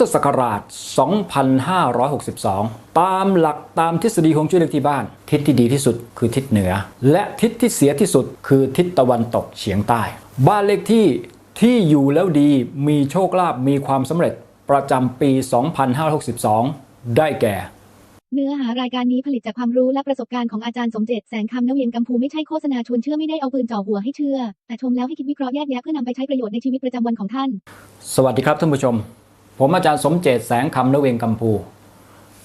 ธศักราช 2562 ตามหลักตามทฤษฎีของจุ้ยเลขที่บ้าน ทิศที่ดีที่สุดคือทิศเหนือ และทิศที่เสียที่สุดคือทิศตะวันตกเฉียงใต้ บ้านเลขที่ที่อยู่แล้วดีมีโชคลาภมีความสำเร็จประจำปี 2562 ได้แก่เนื้อหารายการนี้ผลิตจากความรู้และประสบการณ์ของอาจารย์สมเจตแสงคำนเวียนกัมพูไม่ใช่โฆษณาชวนเชื่อไม่ได้เอาปืนจ่อหัวให้เชื่อ แต่ชมแล้วให้คิดวิเคราะห์แยกแยะเพื่อนำไปใช้ประโยชน์ในชีวิตประจำวันของท่าน สวัสดีครับท่านผู้ชม ผมอาจารย์สมเจตแสงคำนเวงกัมพู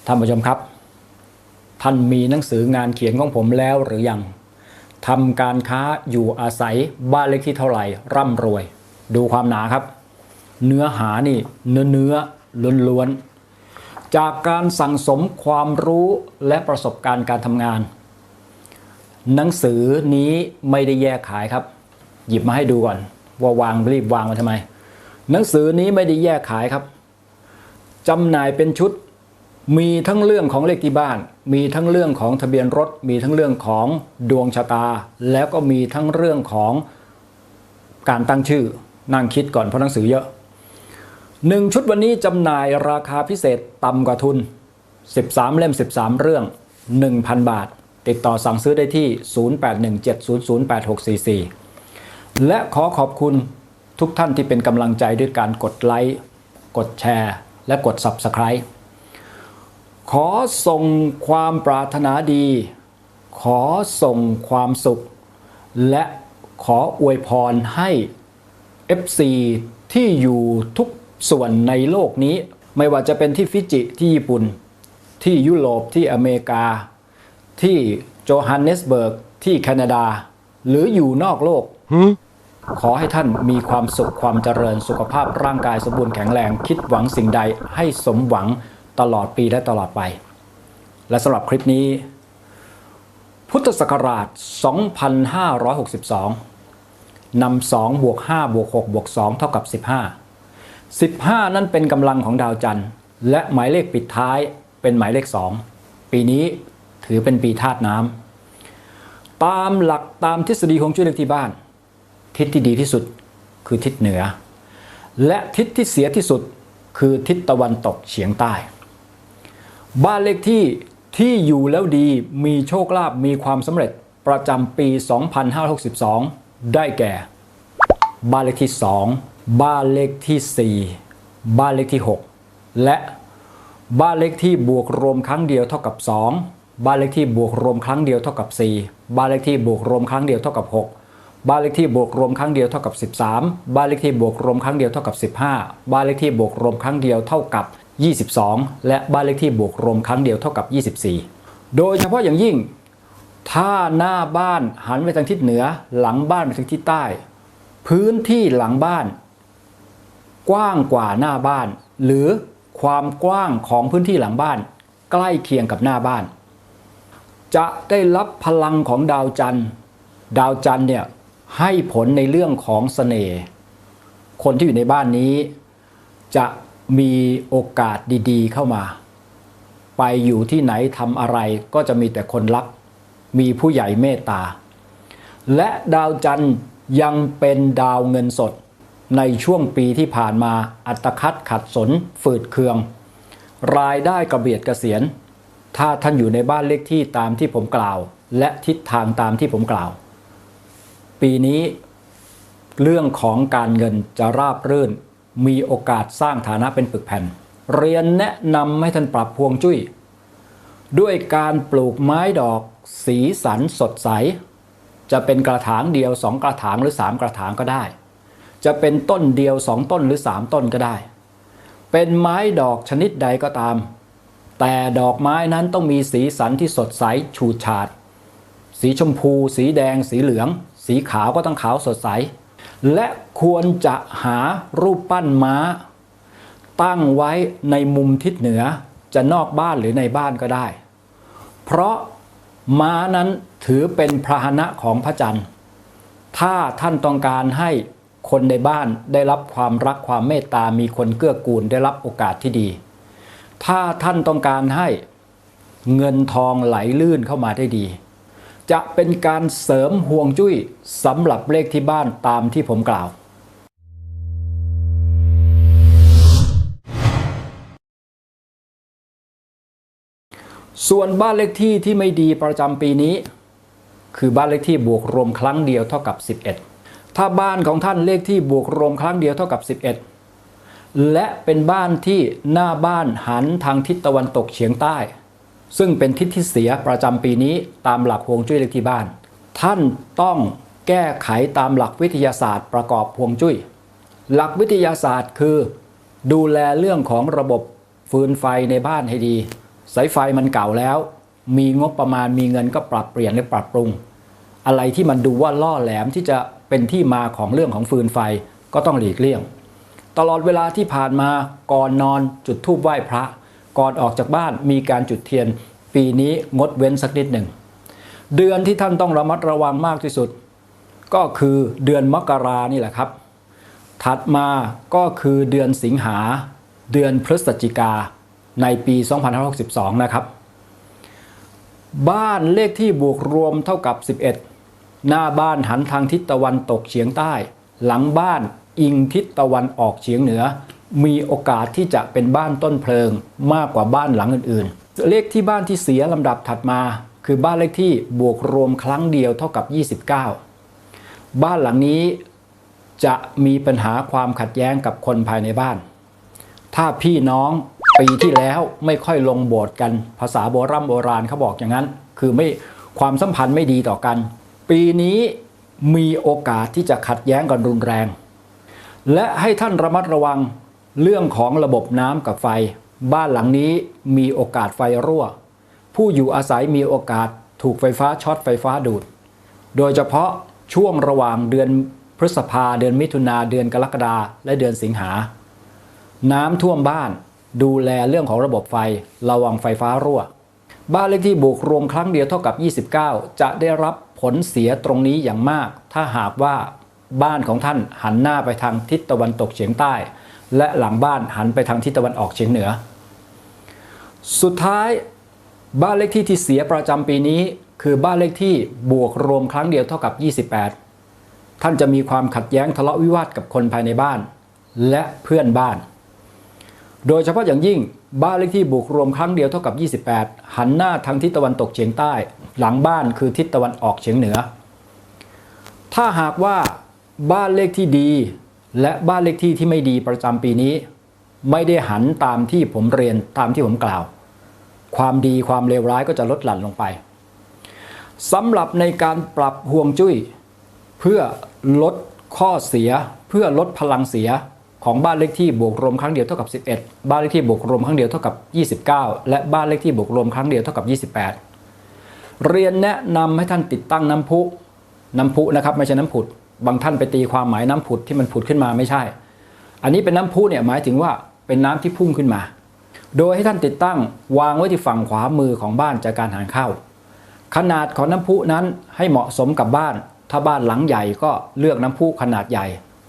ท่านผู้ชมครับ ท่านมีหนังสืองานเขียนของผมแล้วหรือยังทำการค้าอยู่อาศัยบ้านเลขที่เท่าไหร่ร่ำรวย ดูความหนาครับ เนื้อหานี่เนื้อเนื้อล้วนๆจากการสั่งสมความรู้และประสบการณ์การทำงาน หนังสือนี้ไม่ได้แยกขายครับ หยิบมาให้ดูก่อน ว่าวางรีบวางมาทำไม หนังสือนี้ไม่ได้แยกขายครับ จำหน่ายเป็นชุด มีทั้งเรื่องของเลขที่บ้าน มีทั้งเรื่องของทะเบียนรถ มีทั้งเรื่องของดวงชะตา แล้วก็มีทั้งเรื่องของการตั้งชื่อนั่งคิดก่อนเพราะหนังสือเยอะหนึ่งชุดวันนี้จำหน่ายราคาพิเศษต่ำกว่าทุน 13 เล่ม 13 เรื่อง 1,000 บาท ติดต่อสั่งซื้อได้ที่ 0817008644 และขอขอบคุณทุกท่านที่เป็นกำลังใจด้วยการกดไลค์ กดแชร์ และกด Subscribe ขอส่งความปรารถนาดี ขอส่งความสุข และขออวยพรให้ FC ที่อยู่ทุกส่วนในโลกนี้ ไม่ว่าจะเป็นที่ฟิจิที่ญี่ปุ่น ที่ยุโรปที่อเมริกา ที่โจฮันเนสเบิร์กที่แคนาดา หรืออยู่นอกโลก ขอให้ท่านมีความสุขความเจริญสุขภาพร่างกายสมบูรณ์แข็งแรง คิดหวังสิ่งใดให้สมหวังตลอดปีและตลอดไป และสำหรับคลิปนี้ พุทธศักราช 2562 นำ 2 บวก 5 บวก 6 บวก 2 เท่ากับ 15 15 นั้นเป็นกำลังของดาวจันทร์ และหมายเลขปิดท้ายเป็นหมายเลข 2 ปีนี้ถือเป็นปีธาตุน้ำตามหลักตามทฤษฎีของจุ้ยเลขที่บ้าน ทิศที่ดีที่สุดคือทิศเหนือ และทิศที่เสียที่สุดคือทิศตะวันตกเฉียงใต้ บ้านเลขที่ที่อยู่แล้วดีมีโชคลาภมีความสำเร็จประจำปี 2562 ได้แก่ บ้านเลขที่ 2 บ้านเลขที่ 4 บ้านเลขที่ 6 และบ้านเลขที่บวกรวมครั้งเดียวเท่ากับ 2 บ้านเลขที่บวกรวมครั้งเดียวเท่ากับ 4 บ้านเลขที่บวกรวมครั้งเดียวเท่ากับ 6 บ้านเลขที่บวกรวมครั้งเดียวเท่ากับ 13 บ้านเลขที่บวกรวมครั้งเดียวเท่ากับ 15 บ้านเลขที่บวกรวมครั้งเดียวเท่ากับ 22 และบ้านเลขที่บวกรวมครั้งเดียวเท่ากับ 24 โดยเฉพาะอย่างยิ่ง ถ้าหน้าบ้านหันไปทางทิศเหนือ หลังบ้านไปทางทิศใต้ พื้นที่หลังบ้าน กว้างกว่าหน้าบ้าน หรือความกว้างของพื้นที่หลังบ้าน ใกล้เคียงกับหน้าบ้าน จะได้รับพลังของดาวจันทร์ ดาวจันทร์เนี่ย ให้ผลในเรื่องของเสน่ห์คนที่อยู่ในบ้านนี้ จะมีโอกาสดีๆ เข้ามา ไปอยู่ที่ไหนทำอะไรก็จะมีแต่คนรัก มีผู้ใหญ่เมตตา และดาวจันทร์ยังเป็นดาวเงินสด ในช่วงปีที่ผ่านมาอัตคัดขัดสนฝืดเคือง รายได้กระเบียดกระเสียน ถ้าท่านอยู่ในบ้านเลขที่ตามที่ผมกล่าว และทิศทางตามที่ผมกล่าว ปีนี้เรื่องของการเงินจะราบรื่น มีโอกาสสร้างฐานะเป็นปึกแผ่น เรียนแนะนำให้ท่านปรับพวงจุ้ย ด้วยการปลูกไม้ดอกสีสันสดใส จะเป็นกระถางเดียวสองกระถางหรือสามกระถางก็ได้ จะเป็นต้นเดียวสองต้นหรือสามต้นก็ได้ เป็นไม้ดอกชนิดใดก็ตาม แต่ดอกไม้นั้นต้องมีสีสันที่สดใสฉูดฉาด สีชมพู สีแดง สีเหลือง สีขาวก็ต้องขาวสดใส และควรจะหารูปปั้นม้า ตั้งไว้ในมุมทิศเหนือจะนอกบ้านหรือในบ้านก็ได้ เพราะม้านั้นถือเป็นพาหนะของพระจันทร์ ถ้าท่านต้องการให้คนในบ้านได้รับความรักความเมตตามีคนเกื้อกูลได้รับโอกาสที่ดี ถ้าท่านต้องการให้เงินทองไหลลื่นเข้ามาได้ดี จะเป็นการเสริมห่วงจุ้ยสำหรับเลขที่บ้านตามที่ผมกล่าว ส่วนบ้านเลขที่ที่ไม่ดีประจำปีนี้ คือบ้านเลขที่บวกรวมครั้งเดียวเท่ากับ 11 ถ้าบ้านของท่านเลขที่บวกรวมครั้งเดียวเท่ากับ 11 และเป็นบ้านที่หน้าบ้านหันทางทิศตะวันตกเฉียงใต้ ซึ่งเป็นทิศที่เสียประจำปีนี้ตามหลักฮวงจุ้ยเลขที่บ้าน ท่านต้องแก้ไขตามหลักวิทยาศาสตร์ประกอบฮวงจุ้ย หลักวิทยาศาสตร์คือ ดูแลเรื่องของระบบฟืนไฟในบ้านให้ดี สายไฟมันเก่าแล้ว มีงบประมาณมีเงินก็ปรับเปลี่ยนหรือปรับปรุง อะไรที่มันดูว่าล่อแหลมที่จะเป็นที่มาของเรื่องของฟืนไฟก็ต้องหลีกเลี่ยง ตลอดเวลาที่ผ่านมาก่อนนอนจุดธูปไหว้พระ ก่อนออกจากบ้านมีการจุดเทียน ปีนี้งดเว้นสักนิดหนึ่ง เดือนที่ท่านต้องระมัดระวังมากที่สุด ก็คือเดือนมกรานี่แหละครับ ถัดมาก็คือเดือนสิงหา เดือนพฤศจิกาในปี2562 นะครับ บ้านเลขที่บวกรวมเท่ากับ 11 หน้าบ้านหันทางทิศตะวันตกเฉียงใต้ หลังบ้านอิงทิศตะวันออกเฉียงเหนือ มีโอกาสที่จะเป็นบ้านต้นเพลิงมากกว่าบ้านหลังอื่นๆ เลขที่บ้านที่เสียลำดับถัดมา คือบ้านเลขที่บวกรวมครั้งเดียวเท่ากับ 29 บ้านหลังนี้จะมีปัญหาความขัดแย้งกับคนภายในบ้าน ถ้าพี่น้องปีที่แล้วไม่ค่อยลงโบสถ์กัน ภาษาโบรโบราณเขาบอกอย่างนั้น คือไม่ความสัมพันธ์ไม่ดีต่อกัน ปีนี้มีโอกาสที่จะขัดแย้งกันรุนแรง และให้ท่านระมัดระวัง เรื่องของระบบน้ำกับไฟ บ้านหลังนี้มีโอกาสไฟรั่ว ผู้อยู่อาศัยมีโอกาสถูกไฟฟ้าช็อตไฟฟ้าดูด โดยเฉพาะช่วงระหว่างเดือนพฤษภาเดือนมิถุนาเดือนกรกฎาและเดือนสิงหา น้ำท่วมบ้านดูแลเรื่องของระบบไฟระวังไฟฟ้ารั่ว บ้านเลขที่บวกรวมครั้งเดียวเท่ากับ 29 จะได้รับผลเสียตรงนี้อย่างมาก ถ้าหากว่า บ้านของท่านหันหน้าไปทางทิศตะวันตกเฉียงใต้ และหลังบ้านหันไปทางทิศตะวันออกเฉียงเหนือ สุดท้ายบ้านเลขที่ที่เสียประจำปีนี้ คือบ้านเลขที่บวกรวมครั้งเดียวเท่ากับ 28 ท่านจะมีความขัดแย้งทะเลาะวิวาทกับคนภายในบ้าน และเพื่อนบ้าน โดยเฉพาะอย่างยิ่งบ้านเลขที่บวกรวมครั้งเดียวเท่ากับ 28 หันหน้าทางทิศตะวันตกเฉียงใต้ หลังบ้านคือทิศตะวันออกเฉียงเหนือ ถ้าหากว่า บ้านเลขที่ดี และบ้านเลขที่ที่ไม่ดีประจำปีนี้ ไม่ได้หันตามที่ผมเรียนตามที่ผมกล่าว ความดีความเลวร้ายก็จะลดหลั่นลงไปสำหรับในการปรับห่วงจุ้ย เพื่อลดข้อเสีย เพื่อลดพลังเสียของบ้านเลขที่บวกรวมครั้งเดียวเท่ากับ 11 บ้านเลขที่บวกรวมครั้งเดียวเท่ากับ 29 และบ้านเลขที่บวกรวมครั้งเดียวเท่ากับ 28 เรียนแนะนำให้ท่านติดตั้งน้ำพุน้ำพุนะครับไม่ใช่น้ำผุด บางท่านไปตีความหมายน้ำผุดที่มันผุดขึ้นมาไม่ใช่ อันนี้เป็นน้ำพุเนี่ยหมายถึงว่าเป็นน้ำที่พุ่งขึ้นมา โดยให้ท่านติดตั้งวางไว้ที่ฝั่งขวามือของบ้านจากการหารเข้า ขนาดของน้ำพุนั้นให้เหมาะสมกับบ้าน ถ้าบ้านหลังใหญ่ก็เลือกน้ำพุขนาดใหญ่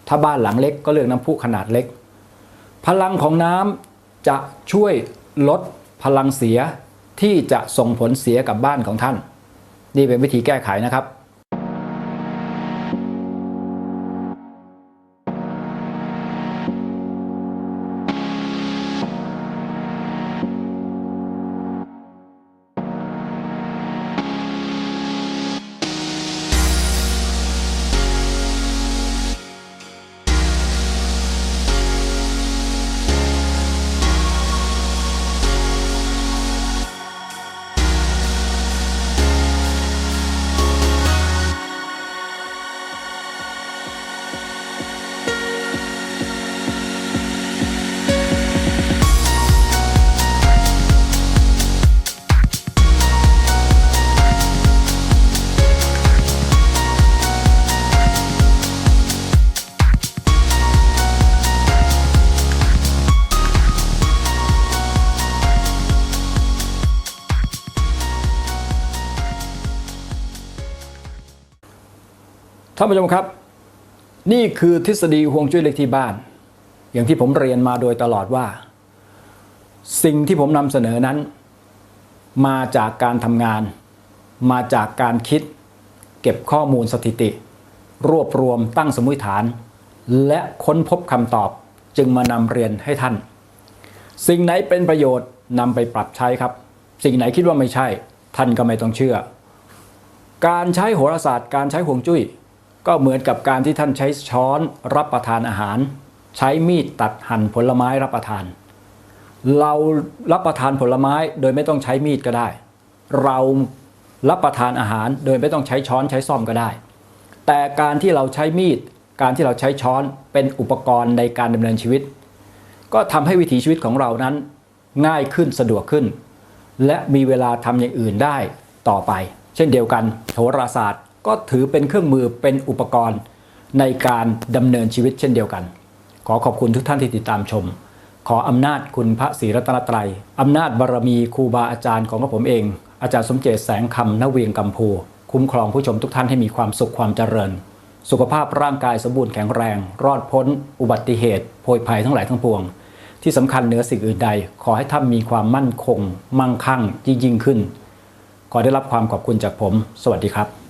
ถ้าบ้านหลังเล็กก็เลือกน้ำพุขนาดเล็ก พลังของน้ำจะช่วยลดพลังเสียที่จะส่งผลเสียกับบ้านของท่าน นี่เป็นวิธีแก้ไขนะครับ ท่านผู้ชมครับ นี่คือทฤษฎีห่วงจุ้ยเลขที่บ้าน อย่างที่ผมเรียนมาโดยตลอดว่า สิ่งที่ผมนำเสนอนั้น มาจากการทำงาน มาจากการคิด เก็บข้อมูลสถิติ รวบรวมตั้งสมมติฐาน และค้นพบคำตอบจึงมานำเรียนให้ท่าน สิ่งไหนเป็นประโยชน์นำไปปรับใช้ครับ สิ่งไหนคิดว่าไม่ใช่ ท่านก็ไม่ต้องเชื่อ การใช้โหราศาสตร์การใช้ห่วงจุ้ย ก็เหมือนกับการที่ท่านใช้ช้อนรับประทานอาหาร ใช้มีดตัดหั่นผลไม้รับประทาน เรารับประทานผลไม้โดยไม่ต้องใช้มีดก็ได้ เรารับประทานอาหารโดยไม่ต้องใช้ช้อนใช้ซ่อมก็ได้ แต่การที่เราใช้มีด การที่เราใช้ช้อนเป็นอุปกรณ์ในการดำเนินชีวิต ก็ทำให้วิถีชีวิตของเรานั้น ง่ายขึ้นสะดวกขึ้น และมีเวลาทำอย่างอื่นได้ต่อไป เช่นเดียวกัน โหราศาสตร์ ก็ถือเป็นเครื่องมือเป็นอุปกรณ์ในการดำเนินชีวิตเช่นเดียวกัน ขอขอบคุณทุกท่านที่ติดตามชม ขออำนาจคุณพระศรีรัตนตรัยอำนาจบารมีครูบาอาจารย์ของกระผมเอง อาจารย์สมเจตแสงคำนเวียงกัมพู คุ้มครองผู้ชมทุกท่านให้มีความสุขความเจริญ สุขภาพร่างกายสมบูรณ์แข็งแรง รอดพ้น อุบัติเหตุโพยภัยทั้งหลายทั้งปวง ที่สำคัญเหนือสิ่งอื่นใด ขอให้ท่านมีความมั่นคง มั่งคั่งยิ่งยิ่งขึ้น ขอได้รับความขอบคุณจากผม สวัสดีครับ